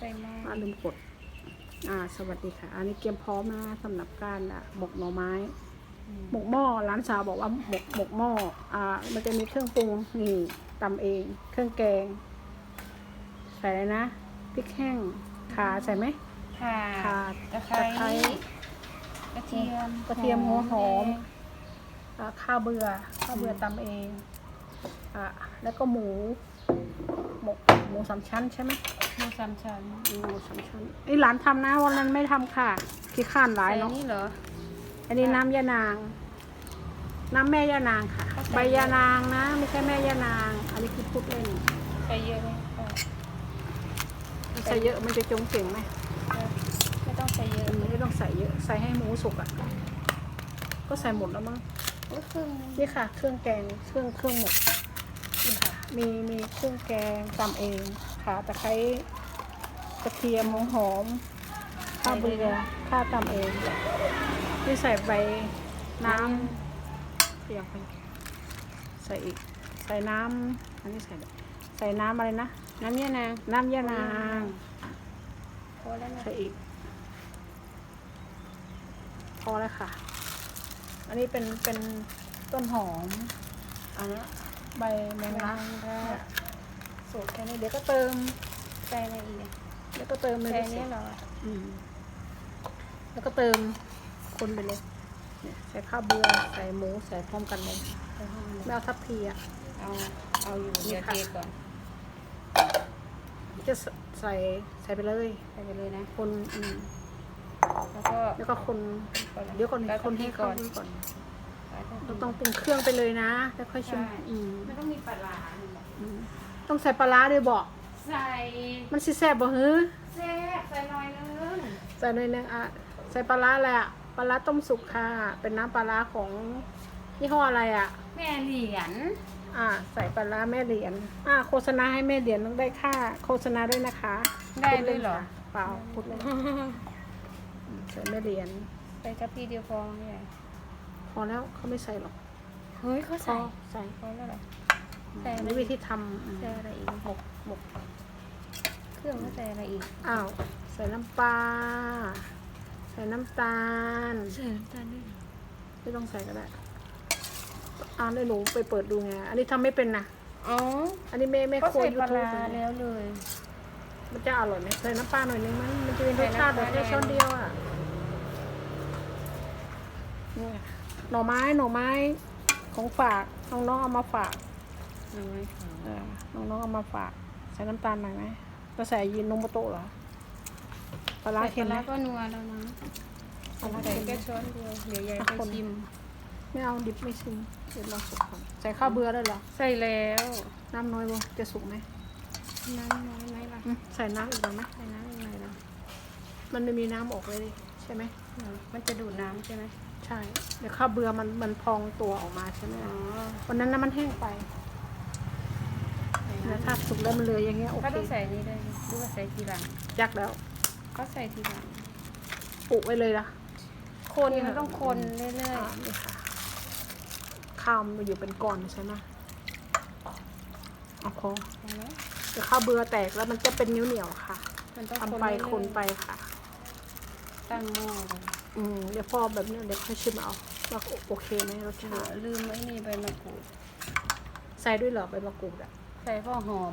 ใส่หม้ออ่าลืมกด อ่า สวัสดีค่ะ อันนี้เตรียมพร้อมนะสำหรับการอะหมกหน่อไม้อืมหมกหม้อร้านสาวบอกว่าหมกหมกหม้ออ่า มันจะมีเครื่องปรุงนี่ตำเอง เครื่องแกง ใส่อะไรนะพริกแห้งขาใส่ไหมข่าข่าตะไคร้ตะไคร้กระเทียมกระเทียมหัวหอมแดงอ่าข้าวเบื่อข้าวเบื่อตำเองอ่าแล้วก็หมู หมกหมูสามชั้นใช่ไหมหมูสามชั้นหมูสามชั้นไอ้ยหลานทำนะวันนั้นไม่ทำค่ะขี้ข้านหลายใส่เนาะนี่เหรออันนี้น้ำยานาง น้ำแม่ยานางค่ะเขาใส่ใบยานางนะ ไม่ใช่แม่ยานาง อันนี้คือพูดเล่นใส่เยอะไหมเออใส่เยอะมันจะจงเก่งไหมไม่ต้องใส่เยอะไม่ต้องใส่เยอะ ใส่ให้หมูสุกอะ ก็ใส่หมดแล้วมั้งโอ้ยครึ่งนึงนี่ค่ะ เครื่องแกงเครื่องเครื่องหมกนี่ค่ะ มีมีเครื่องแกงตำเองค่ะตะไคร้กระเทียมหอมหอมข้าวเบื่อข้าวตำเองนี่ใส่ใบน้ำเปียกไปใส่อีกใส่น้ำอันนี้ใส่ใส่น้ำอะไรนะ น้ำยานางน้ำยานางพอแล้วนะใส่อีกพอแล้วค่ะ อันนี้เป็นเป็นต้นหอม อันนี้ ใบแมงลักเนี่ยสูตรแค่นี้เดี๋ยวก็เติมใส่อะไรอีกเดี๋ยวก็เติมเลยใส่นี้เหรออืมแล้วก็เติมคนไปเลยเนี่ยใส่ข้าวเบื่อใส่หมูใส่พร้อมกันเลยไม่เอาทับพีอะเอาเอาอยู่เดี๋ยวค่ะเทก่อนจะใส่ใส่ไปเลยใส่ไปเลยนะคนอืมแล้วก็แล้วก็คนเดี๋ยวก่อนคนให้ก่เขาอนด้วยก่อน เราต้องปรุงเครื่องไปเลยนะ แล้วค่อยชิมใช่อืมมันต้องมีปลาร้าหนึ่งอืมต้องใส่ปลาร้าด้วยบอกใส่มันสิแซ่บบ่ฮือแซ่บใส่หน่อยนึงใส่หน่อยนึงอะใส่ปลาร้าแหละไรปลาร้าต้มสุกค่ะ เป็นน้ำปลาร้าของยี่ห้ออะไรอะ แม่เหรียญอ่า ใส่ปลาร้าแม่เหรียญอ่าโฆษณาให้แม่เหรียญต้องได้ค่าโฆษณาด้วยนะคะได้เลยเหรอค่ะเปล่าพูดเลยอืมใส่แม่เหรียญใส่กะพีเดียวพอไหมยาย พอแล้วเขาไม่ใส่หรอกเฮ้ยเขาพอใส่ใส่พอแล้วเหรอ ใส่อัอะนไร นี้วิธีทำอืมใส่อะไรอีกหมกหมกเครื่องเขาใส่อะไรอีกอ้าวใส่น้ำปลาใส่น้ำตาล ใส่น้ำตาลด้วยไม่ต้องใส่ก็ได้อ่านได้หนูไปเปิดดูไง อันนี้ทำไม่เป็นนะ อ๋ออันนี้ไม่ไม่ก็โคยใส่ยูปลาทูบร้าแล้วเลย มันจะอร่อยไหมใส่น้ำปลาหน่อยนึงมันมันจะเป็นรสชาติแบบใส่แค่น้ำปลาช้อนเดียวอะ นี่ไงหน่อไม้หน่อไม้ของฝากน้องๆเอามาฝากเอาไว้ค่ะเออน้องๆเอามาฝาก ใส่น้ำตาลหน่อยไหมก็ใส่ยินนมโตะเหรอปลาร้าเค็มไหมใส่ปลาร้าก็นัวแล้วนะปลาร้าใส่เค็มไหมแค่ช้อนเดียวเดี๋ยวยายอะไปคนชิม ไม่เอาดิบไม่ชิมเดี๋ยวรอสุกก่อนใส่ข้าวเบื่อได้เหรอใส่แล้วน้ำน้อยบ่จะสุกไหมน้ำน้อยไหมล่ะอืมใส่น้ำอีกแล้วไหมใส่น้ำยังไงล่ะมันไม่มีน้ำออกเลยดิใช่ไหมมันจะดูดน้ำใช่ไหม ใช่ เดี๋ยวข้าวเบื่อมันมันพองตัวออกมาใช่ไหมอ๋อวันนั้นน้ำมันแห้งไปใส่แล้วน้ำถ้าสุกแล้วมันเหลืออย่างเงี้ยโอก็เคต้องใส่นี่ได้ไหมหรือว่าใส่ทีหลังยักแล้วก็ใส่ทีหลังปลูกไว้เลยละคนมันต้องคนเรื่อยอ่านี่ค่ะข้าวมันอยู่เป็นก้อนใช่ไหมเอาพอๆเห็นไหมเดี๋ยวข้าวเบื่อแตกแล้วมันจะเป็นนิ้วเหนียวๆค่ะมันต้องทำคนไปเรื่อยๆคนไปค่ะ ตั้งหม้อเลย อืมเดี๋ยวพอแบบนี้เดี๋ยวค่อยชิมเอาว่าโอเคไหมรสเหลืชาอติลืมไว้นี่ใบมะกรูด ใส่ด้วยเหรอใบมะกรูดอะใส่พอหอม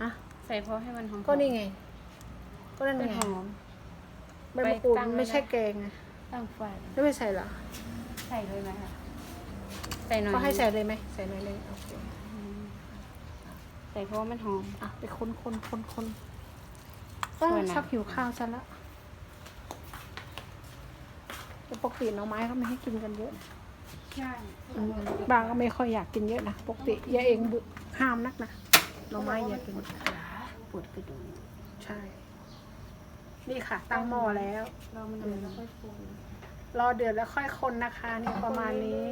ฮะ ใส่พอให้มันหอมๆก็นี่ไง ก็นั่นเป็นไงหอม ใบมะกรูดไปตั้งไว้ไม่ใช่นะแกงไงตั้งไฟแล้วไม่ใส่เหรอ ใส่เลยไหมคะใส่หน่อยก็ให้ใส่เลยไหมใส่หน่อยเลยโอเคอืมใส่เพราะว่ามันหอมอะไปคนคนคนคนสวยนะชักหิวข้าวซะละ แต่ปกติหน่อไม้เขาไม่ให้กินกันเยอะนะใช่อืมบางก็ไม่ค่อยอยากกินเยอะนะปกติยายเองบึห้ามนักนะหน่อไม้อยากกินปวดกระดูกใช่ นี่ค่ะ ตั้งหม้อแล้ว เรามันเดือดแล้วค่อยปรุงรอเดือดแล้วค่อยคนนะคะนี่ประมาณนี้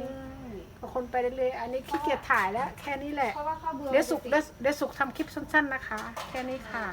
ก็คนไปเรื่อยๆอันนี้ขี้เกียจถ่ายแล้ว แค่นี้แหละเพราะว่าข้าวเบื่อเดี๋ยวสุกเดี๋ยวเดี๋ยวสุกทำคลิปสั้น ๆ นะคะ แค่นี้ค่ะ